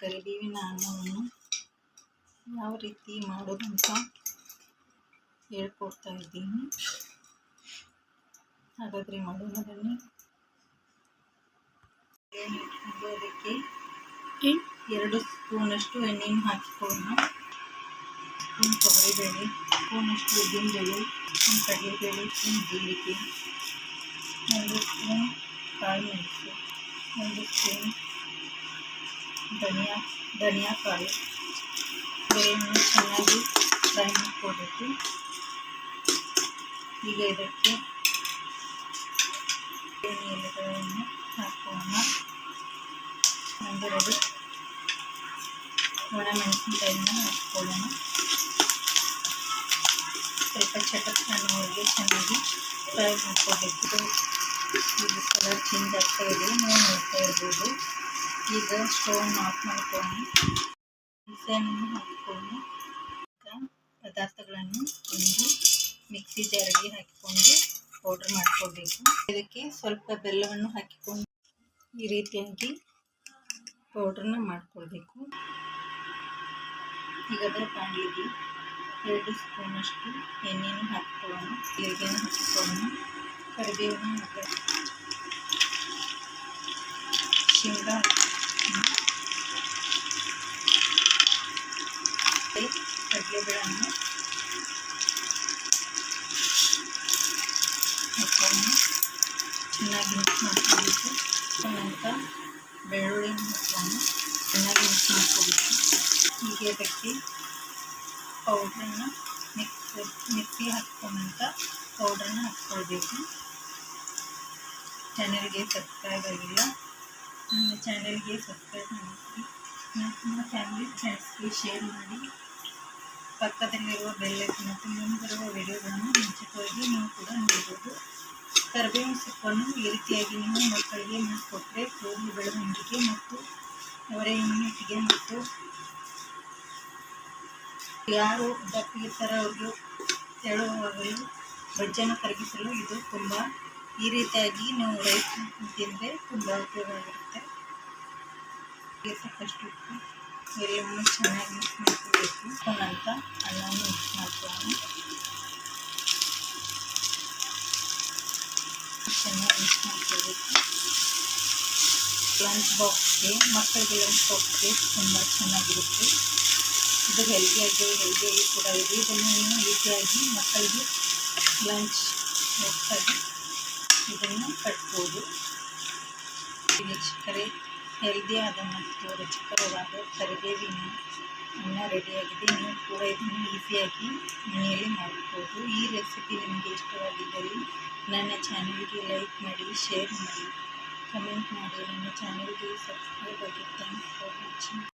ಕರಿಬೇವಿನ ಅನ್ನವನ್ನು ಯಾವ ರೀತಿ ಮಾಡೋದಂತ ಹೇಳ್ಕೊಡ್ತಾ ಇದ್ದೀನಿ. ಹಾಗಾದರೆ ಮಾಡೋಣ ಬನ್ನಿ. ಅದಕ್ಕೆ ಎರಡು ಸ್ಪೂನಷ್ಟು ಎಣ್ಣೆಯನ್ನು ಹಾಕಿಕೊಳ್ಳೋಣ. ಸ್ಪೂನ್ ತೊಗರಿಬೇಳೆ ಸ್ಪೂನಷ್ಟು ಉದ್ದಿನಬೇಳೆ, ಸ್ಪೂನ್ ಕಡಲೆಬೇಳೆ, ಸ್ಪೂನ್ ಜೀರಿಗೆ ಒಂದು ಸ್ಪೂನ್ ಕಾಳು ಮೆಣಸು, ಒಂದು ಸ್ಪೂನ್ ಧನಿಯಾ ಧನಿಯಾ ಕಾಳು ಬೇಳೆಯನ್ನು ಚೆನ್ನಾಗಿ ಫ್ರೈ ಮಾಡ್ಕೊಳ್ಬೇಕು ಈಗ ಇದಕ್ಕೆ ಬೇಳೆ ಎಲೆಗಳನ್ನು ಹಾಕೋಣ ಒಂದೆರಡು ಒಣಮೆಣಸಿನಕಾಯಿನ ಹಾಕ್ಕೊಳ್ಳೋಣ ಸ್ವಲ್ಪ ಚಟಕ್ ಅನ್ನೋವರೆಗೆ ಚೆನ್ನಾಗಿ ಫ್ರೈ ಮಾಡ್ಕೋಬೇಕು ಇದು ಕಲರ್ ಚೇಂಜ್ ಆಗ್ತಾ ಇದೆ ನೀವು ನೋಡ್ತಾ ಇರ್ಬೋದು ಈಗ ಸ್ಟೋನ್ ಆಫ್ ಮಾಡ್ಕೊಂಡು ಹುಣಸೆಹಣ್ಣು ಹಾಕಿಕೊಂಡು ಪದಾರ್ಥಗಳನ್ನು ಒಂದು ಮಿಕ್ಸಿ ಜಾರಿಗೆ ಹಾಕಿಕೊಂಡು ಪೌಡ್ರ್ ಮಾಡ್ಕೋಬೇಕು ಇದಕ್ಕೆ ಸ್ವಲ್ಪ ಬೆಲ್ಲವನ್ನು ಹಾಕಿಕೊಂಡು ಈ ರೀತಿಯಾಗಿ ಪೌಡ್ರನ್ನ ಮಾಡ್ಕೊಳ್ಬೇಕು. ಈಗ ಅದರ ಬಾಣಲಿಗೆ ಎರಡು ಸ್ಪೂನಷ್ಟು ಎಣ್ಣೆಯನ್ನು ಹಾಕಿಕೊಳ್ಳೋಣ. ಜೀರಿಗೆಯನ್ನು ಹಾಕಿಕೊಳ್ಳೋಣ. ಕರಿಬೇವನ್ನು ಹಾಕಿ ಶೇಂಗಾ ಕಡಲೆಬೇಳೆಯನ್ನು ಹಾಕೊಂಡು ಚೆನ್ನಾಗಿ ಮಿಕ್ಸ್ ಮಾಡ್ಕೋಬೇಕು ನಂತರ ಬೆಳ್ಳುಳ್ಳಿನ ಹಾಕೊಂಡು ಚೆನ್ನಾಗಿ ಮಿಕ್ಸ್ ಮಾಡ್ಕೋಬೇಕು ಹೀಗೆ ಅದಕ್ಕೆ ಪೌಡ್ರನ್ನು ಮಿಕ್ಸ್ ಮಿಕ್ಸಿ ಹಾಕ್ಕೊಂಡಂತ ಪೌಡ್ರನ್ನ ಹಾಕ್ಕೊಳ್ಬೇಕು ಚಾನಲ್ಗೆ ಸಬ್ಸ್ಕ್ರೈಬ್ ಆಗಿಲ್ಲ ನನ್ನ ಚಾನಲ್ಗೆ ಸಬ್ಸ್ಕ್ರೈಬ್ ಮಾಡಿ ನಮ್ಮ ಫ್ಯಾಮಿಲಿ ಫ್ರೆಂಡ್ಸ್ಗೆ ಶೇರ್ ಮಾಡಿ ಪಕ್ಕದಲ್ಲಿರುವ ಬೆಲ್ಲಕ್ಕೆ ಮತ್ತು ಮುಂದಿರುವ ವಿಡಿಯೋಗಳನ್ನು ಮುಂಚಿತವಾಗಿ ನೀವು ಕೂಡ ನೋಡ್ಬೋದು. ಕರ್ಬೇವು ಸೊಪ್ಪನ್ನು ಈ ರೀತಿಯಾಗಿ ನೀವು ಮಕ್ಕಳಿಗೆ ಕೊಟ್ಟರೆ ಕೂದಲು ಬೆಳವಣಿಗೆ ಮತ್ತು ಅವರ ಇಮ್ಯುನಿಟಿಗೆ ಮತ್ತು ಯಾರು ದಪ್ಪಿರ್ತಾರೋ ಅವರು ತೆಳುವಾಗಲು ಬಜ್ಜನ್ನು ಕರಗಿಸಲು ಇದು ತುಂಬ ಈ ರೀತಿಯಾಗಿ ನಾವು ರೈಸ್ ತಿಂದರೆ ತುಂಬ ಉಪಯೋಗ ಆಗಿರುತ್ತೆ. ಎಲ್ಲವನ್ನು ಚೆನ್ನಾಗಿ ಮಿಕ್ಸ್ ಮಾಡ್ಕೋಬೇಕು ನಂತರ ಅನ್ನವನ್ನು ಮಿಕ್ಸ್ ಮಾಡ್ಕೊಳ್ಳೋಣ ಚೆನ್ನಾಗಿ ಮಿಕ್ಸ್ ಮಾಡ್ಕೋಬೇಕು ಲಂಚ್ ಬಾಕ್ಸ್ಗೆ ಮಕ್ಕಳಿಗೆ ಲಂಚ್ ಬಾಕ್ಸ್ಗೆ ತುಂಬ ಚೆನ್ನಾಗಿರುತ್ತೆ ಇದು ಹೆಲ್ದಿಯಾಗಿ ಹೆಲ್ದಿಯಾಗಿ ಕೂಡ ಇದೆ ಇದನ್ನು ನೀವು ಈಸಿಯಾಗಿ ಮಕ್ಕಳಿಗೆ ಲಂಚ್ ಬಾಕ್ಸಾಗಿ ಇದನ್ನು ಕಟ್ಬೋದು ವೀಕ್ಷಕರೇ ಹೆಲ್ದಿಯಾದ ಮತ್ತು ರುಚಿಕರವಾದ ಕರಿಬೇವಿನ ಅನ್ನ ರೆಡಿಯಾಗಿದೆ ನೀವು ಕೂಡ ಇದನ್ನು ಈಸಿಯಾಗಿ ಮನೆಯಲ್ಲಿ ಮಾಡಬಹುದು ಈ ರೆಸಿಪಿ ನಿಮಗೆ ಇಷ್ಟವಾಗಿದ್ದಲ್ಲಿ ನನ್ನ ಚಾನಲ್ಗೆ ಲೈಕ್ ಮಾಡಿ ಶೇರ್ ಮಾಡಿ. ಕಮೆಂಟ್ ಮಾಡಿ. ನನ್ನ ಚಾನಲ್ಗೆ ಸಬ್ಸ್ಕ್ರೈಬ್ ಆಗಿ ಥ್ಯಾಂಕ್ಸ್ ಫಾರ್ ವಾಚಿಂಗ್